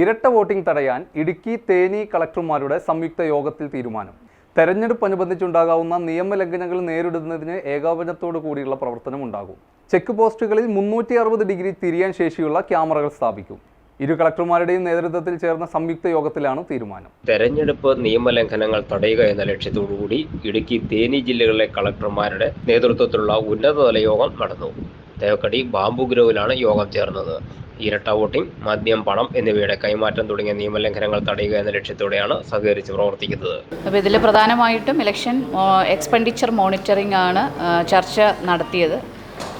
ഇരട്ട വോട്ടിംഗ് തടയാൻ ഇടുക്കി തേനി കളക്ടർമാരുടെ സംയുക്ത യോഗത്തിൽ തീരുമാനം. തെരഞ്ഞെടുപ്പ് അനുബന്ധിച്ചുണ്ടാകാവുന്ന നിയമലംഘനങ്ങൾ നേരിടുന്നതിന് ഏകോപനത്തോടു കൂടിയുള്ള പ്രവർത്തനം ഉണ്ടാകും ചെക്ക് പോസ്റ്റുകളിൽ മുന്നൂറ്റി അറുപത് ഡിഗ്രി തിരിയാൻ ശേഷിയുള്ള ക്യാമറകൾ സ്ഥാപിക്കും. ഇരു കളക്ടർമാരുടെയും നേതൃത്വത്തിൽ ചേർന്ന സംയുക്ത യോഗത്തിലാണ് തീരുമാനം. തെരഞ്ഞെടുപ്പ് നിയമലംഘനങ്ങൾ തടയുക എന്ന ലക്ഷ്യത്തോടുകൂടി ഇടുക്കി തേനി ജില്ലകളിലെ കളക്ടർമാരുടെ നേതൃത്വത്തിലുള്ള ഉന്നതതല യോഗം നടന്നു. തേക്കടി ബാംബു ഗ്രോവിലാണ് യോഗം ചേർന്നത്. ഇരട്ട വോട്ടിംഗ് മദ്യം പണം എന്നിവയുടെ കൈമാറ്റം തുടങ്ങിയ നിയമലംഘനങ്ങൾ തടയുക എന്ന ലക്ഷ്യത്തോടെയാണ് സഹകരിച്ച് പ്രവർത്തിക്കുന്നത്. അപ്പോൾ ഇതിൽ പ്രധാനമായിട്ടും ഇലക്ഷൻ എക്സ്പെൻഡിച്ചർ മോണിറ്ററിംഗ് ആണ് ചർച്ച നടത്തിയത്.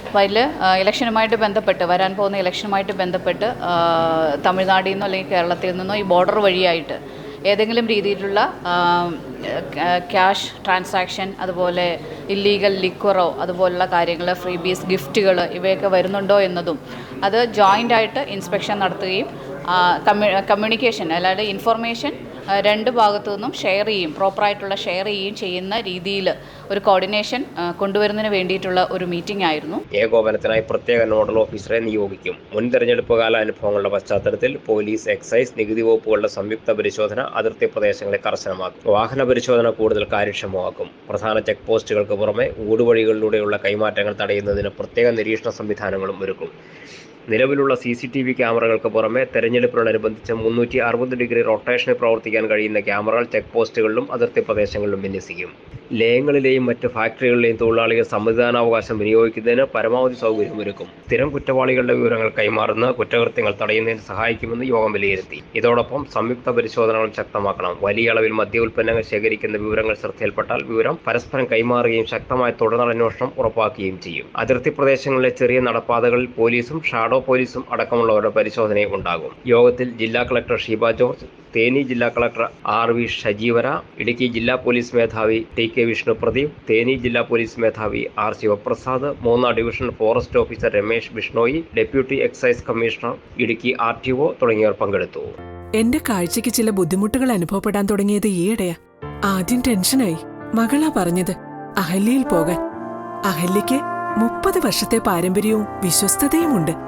അപ്പോൾ അതിൽ ഇലക്ഷനുമായിട്ട് ബന്ധപ്പെട്ട് വരാൻ പോകുന്ന ഇലക്ഷനുമായിട്ട് ബന്ധപ്പെട്ട് തമിഴ്നാട്ടിൽ നിന്നോ അല്ലെങ്കിൽ കേരളത്തിൽ നിന്നോ ഈ ബോർഡർ വഴിയായിട്ട് ഏതെങ്കിലും രീതിയിലുള്ള ക്യാഷ് ട്രാൻസാക്ഷൻ അതുപോലെ ഇല്ലീഗൽ ലിക്വറോ അതുപോലുള്ള കാര്യങ്ങൾ ഫ്രീ ബീസ് ഗിഫ്റ്റുകൾ ഇവയൊക്കെ വരുന്നുണ്ടോ എന്നതും അത് ജോയിന്റായിട്ട് ഇൻസ്പെക്ഷൻ നടത്തുകയും കമ്മ്യൂണിക്കേഷൻ അല്ലാതെ ഇൻഫർമേഷൻ രണ്ട് ഭാഗത്തു നിന്നും ഷെയർ ചെയ്യും പ്രോപ്പറായിട്ടുള്ള ഷെയർ ചെയ്യുകയും ചെയ്യുന്ന രീതിയിൽ ഒരു കോർഡിനേഷൻ കൊണ്ടുവരുന്നതിന് വേണ്ടിയിട്ടുള്ള ഒരു മീറ്റിംഗ് ആയിരുന്നു. ഏകോപനത്തിനായി പ്രത്യേക നോഡൽ ഓഫീസറെ നിയോഗിക്കും. മുൻ തെരഞ്ഞെടുപ്പ് കാല അനുഭവങ്ങളുടെ പശ്ചാത്തലത്തിൽ പോലീസ് എക്സൈസ് നികുതി വകുപ്പുകളുടെ സംയുക്ത പരിശോധന അതിർത്തി പ്രദേശങ്ങളെ കർശനമാക്കും. വാഹന പരിശോധന കൂടുതൽ കാര്യക്ഷമമാക്കും. പ്രധാന ചെക്ക് പോസ്റ്റുകൾക്ക് പുറമെ ഊടുവഴികളിലൂടെയുള്ള കൈമാറ്റങ്ങൾ തടയുന്നതിന് പ്രത്യേക നിരീക്ഷണ സംവിധാനങ്ങളും ഒരുക്കും. നിലവിലുള്ള സി സി ടി വി ക്യാമറകൾക്ക് പുറമെ തെരഞ്ഞെടുപ്പിനോടനുബന്ധിച്ച് മുന്നൂറ്റി അറുപത് ഡിഗ്രി റൊട്ടേഷനിൽ പ്രവർത്തിക്കാൻ കഴിയുന്ന ക്യാമറകൾ ചെക്ക് പോസ്റ്റുകളിലും അതിർത്തി പ്രദേശങ്ങളിലും വിന്യസിക്കും. ലയങ്ങളിലെയും മറ്റ് ഫാക്ടറികളിലെയും തൊഴിലാളികൾ സമ്മതിദാനാവകാശം വിനിയോഗിക്കുന്നതിന് പരമാവധി സൗകര്യമൊരുക്കും സ്ഥിരം കുറ്റവാളികളുടെ വിവരങ്ങൾ കൈമാറുന്ന കുറ്റകൃത്യങ്ങൾ തടയുന്നതിന് സഹായിക്കുമെന്ന് യോഗം വിലയിരുത്തി. ഇതോടൊപ്പം സംയുക്ത പരിശോധനകൾ ശക്തമാക്കണം. വലിയ അളവിൽ മദ്യ ഉൽപ്പന്നങ്ങൾ ശേഖരിക്കുന്ന വിവരങ്ങൾ ശ്രദ്ധയിൽപ്പെട്ടാൽ വിവരം പരസ്പരം കൈമാറുകയും ശക്തമായ തുടർന്നന്വേഷണം ഉറപ്പാക്കുകയും ചെയ്യും. അതിർത്തി പ്രദേശങ്ങളിലെ ചെറിയ നടപ്പാതകളിൽ പോലീസും ഷാഡോ പോലീസും അടക്കമുള്ളവരുടെ പരിശോധനയും ഉണ്ടാകും. യോഗത്തിൽ ജില്ലാ കളക്ടർ ഷീബ ജോർജ് തേനി ജില്ലാ കളക്ടർ ആർ വി ഷജീവര ഇടുക്കി ജില്ലാ പോലീസ് മേധാവി ടി കെ വിഷ്ണുപ്രദീപ് തേനി ജില്ലാ പോലീസ് മേധാവി ആർ ശിവപ്രസാദ് മൂന്നാം division forest officer Ramesh Bishnoi deputy excise commissioner Idukki R T O തുടങ്ങിയവർ പങ്കെടുത്തു. എന്റെ കാഴ്ചയ്ക്ക് ചില ബുദ്ധിമുട്ടുകൾ അനുഭവപ്പെടാൻ തുടങ്ങിയത് ഈയിടെയാ. ആദ്യം ടെൻഷനായി. മകളാ പറഞ്ഞത് അഹല്യയിൽ പോകാൻ. അഹല്യയ്ക്ക് മുപ്പത് വർഷത്തെ പാരമ്പര്യവും വിശ്വസ്തതയുമുണ്ട്.